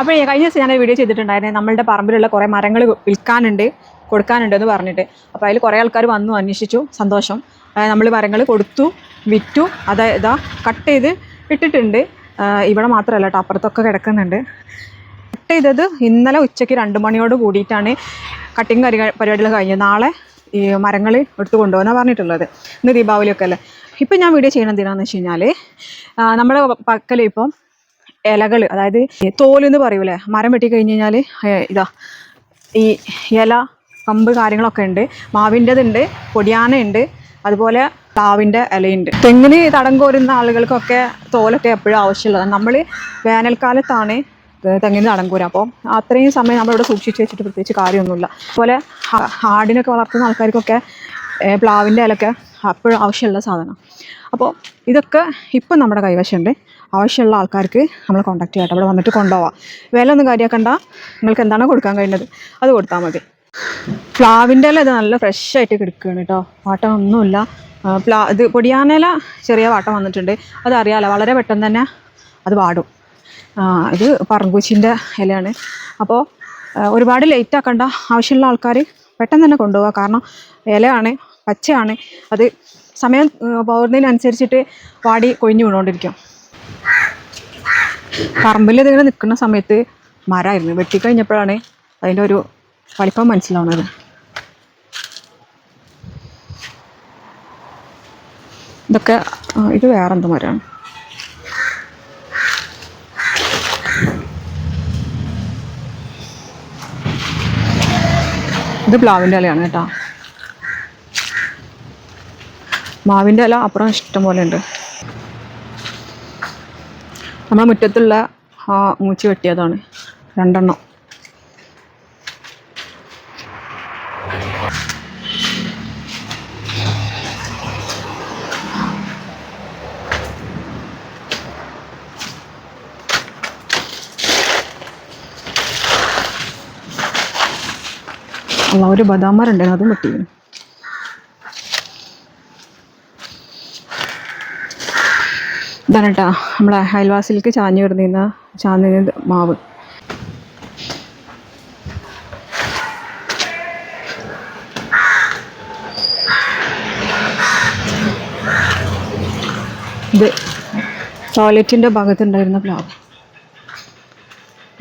അപ്പോൾ കഴിഞ്ഞ ദിവസം ഞാൻ വീഡിയോ ചെയ്തിട്ടുണ്ടായിരുന്നു. നമ്മളുടെ പറമ്പിലുള്ള കുറേ മരങ്ങൾ വിൽക്കാനുണ്ട് കൊടുക്കാനുണ്ട് എന്ന് പറഞ്ഞിട്ട്. അപ്പോൾ അതിൽ കുറേ ആൾക്കാർ വന്നു അന്വേഷിച്ചു സന്തോഷം. നമ്മൾ മരങ്ങൾ കൊടുത്തു വിറ്റു അതായത് കട്ട് ചെയ്ത് ഇട്ടിട്ടുണ്ട്. ഇവിടെ മാത്രമല്ല കേട്ടോ അപ്പുറത്തൊക്കെ കിടക്കുന്നുണ്ട്. കട്ട് ചെയ്തത് ഇന്നലെ ഉച്ചയ്ക്ക് രണ്ട് മണിയോട് കൂടിയിട്ടാണ് കട്ടിങ് കരി പരിപാടികൾ കഴിഞ്ഞത്. നാളെ ഈ മരങ്ങൾ എടുത്തു കൊണ്ടുപോകാൻ പറഞ്ഞിട്ടുള്ളത്. ഇന്ന് ദീപാവലിയൊക്കെ അല്ലേ? ഇപ്പം ഞാൻ വീഡിയോ ചെയ്യണത് എന്തിനാന്ന് വെച്ച് കഴിഞ്ഞാൽ നമ്മുടെ പക്കൽ ഇപ്പം ഇലകൾ അതായത് തോൽ എന്ന് പറയൂലേ? മരം വെട്ടി കഴിഞ്ഞ് കഴിഞ്ഞാൽ ഇതാ ഈ ഇല കമ്പ് കാര്യങ്ങളൊക്കെ ഉണ്ട്. മാവിന്റെതുണ്ട് പൊടിയാനയുണ്ട് അതുപോലെ പ്ലാവിന്റെ ഇലയുണ്ട്. തെങ്ങിന് തടം കോരുന്ന ആളുകൾക്കൊക്കെ തോലൊക്കെ എപ്പോഴും ആവശ്യമുള്ളതാണ് നമ്മൾ വേനൽക്കാലത്താണ് തെങ്ങിന് തടം കോരുക. അപ്പോൾ അത്രയും സമയം നമ്മളിവിടെ സൂക്ഷിച്ച് വെച്ചിട്ട് പ്രത്യേകിച്ച് കാര്യമൊന്നുമില്ല. അതുപോലെ ആടിനൊക്കെ വളർത്തുന്ന ആൾക്കാർക്കൊക്കെ പ്ലാവിന്റെ ഇലയൊക്കെ അപ്പോഴും ആവശ്യമുള്ള സാധനം. അപ്പോൾ ഇതൊക്കെ ഇപ്പം നമ്മുടെ കൈവശമുണ്ട്. ആവശ്യമുള്ള ആൾക്കാർക്ക് നമ്മൾ കോൺടാക്ട് ചെയ്യട്ടെ അവിടെ വന്നിട്ട് കൊണ്ടുപോവാം. വില ഒന്നും കാര്യമാക്കണ്ട നിങ്ങൾക്ക് എന്താണോ കൊടുക്കാൻ കഴിയുന്നത് അത് കൊടുത്താൽ മതി. പ്ലാവിന്റെ ഇല ഇത് നല്ല ഫ്രഷ് ആയിട്ട് കിടക്കുകയാണ് കേട്ടോ. വാട്ടം ഒന്നുമില്ല പ്ലാ ഇത് പൊടിയാനില ചെറിയ വാട്ടം വന്നിട്ടുണ്ട്. അതറിയാലോ വളരെ പെട്ടെന്ന് തന്നെ അത് വാടും. ഇത് പറങ്കൂച്ചിന്റെ ഇലയാണ്. അപ്പോൾ ഒരുപാട് ലേറ്റ് ആക്കണ്ട. ആവശ്യമുള്ള ആൾക്കാർ പെട്ടെന്ന് തന്നെ കൊണ്ടുപോകുക കാരണം ഇലയാണ് പച്ചയാണ്. അത് സമയം പോകുന്നതിനനുസരിച്ചിട്ട് വാടി കൊഴിഞ്ഞു വീണുകൊണ്ടിരിക്കും പറമ്പിൽ ഇതിങ്ങനെ നിൽക്കുന്ന സമയത്ത് മരമായിരുന്നു വെട്ടിക്കഴിഞ്ഞപ്പോഴാണ് അതിന്റെ ഒരു വലിപ്പം മനസ്സിലാവുന്നത്. ഇതൊക്കെ ഇത് വേറെന്ത് മരമാണ് ഇത് പ്ലാവിന്റെ ഇലയാണ് കേട്ടോ. മാവിന്റെ ഇല അപ്പുറം ഇഷ്ടം പോലെ ഉണ്ട്. നമ്മൾ മുറ്റത്തുള്ള ആ മൂച്ചി വെട്ടിയതാണ്. രണ്ടെണ്ണം. ഉള്ള ഒരു ബദാം മരം ഉണ്ടായിരുന്നു അതും വെട്ടിയിരുന്നു. ഇതാണ് നമ്മളെ അയൽവാസിലേക്ക് ചാഞ്ഞു കിടന്നിരുന്ന ചാഞ്ഞ മാവ്. ഇത് ടോയ്ലറ്റിന്റെ ഭാഗത്തുണ്ടായിരുന്ന പ്ലാവ്.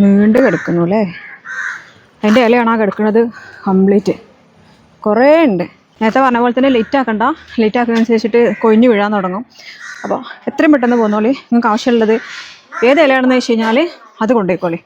നീണ്ടു കിടക്കുന്നു അല്ലേ? അതിന്റെ ഇലയാണ് ആ കിടക്കുന്നത്? കംപ്ലീറ്റ്. കുറേ ഉണ്ട്. നേരത്തെ പറഞ്ഞ പോലെ തന്നെ ലൈറ്റ് ആക്കണ്ട. ലേറ്റ് ആക്കുന്നതനുസരിച്ചിട്ട് കൊഴിഞ്ഞ് വീഴാൻ തുടങ്ങും. അപ്പോൾ എത്രയും പെട്ടെന്ന് പോകുന്നോളി നിങ്ങൾക്ക് ആവശ്യമുള്ളത് ഏത് ഇലയാണെന്ന് വെച്ച് കഴിഞ്ഞാൽ അത് കൊണ്ടുപോയിക്കോളി.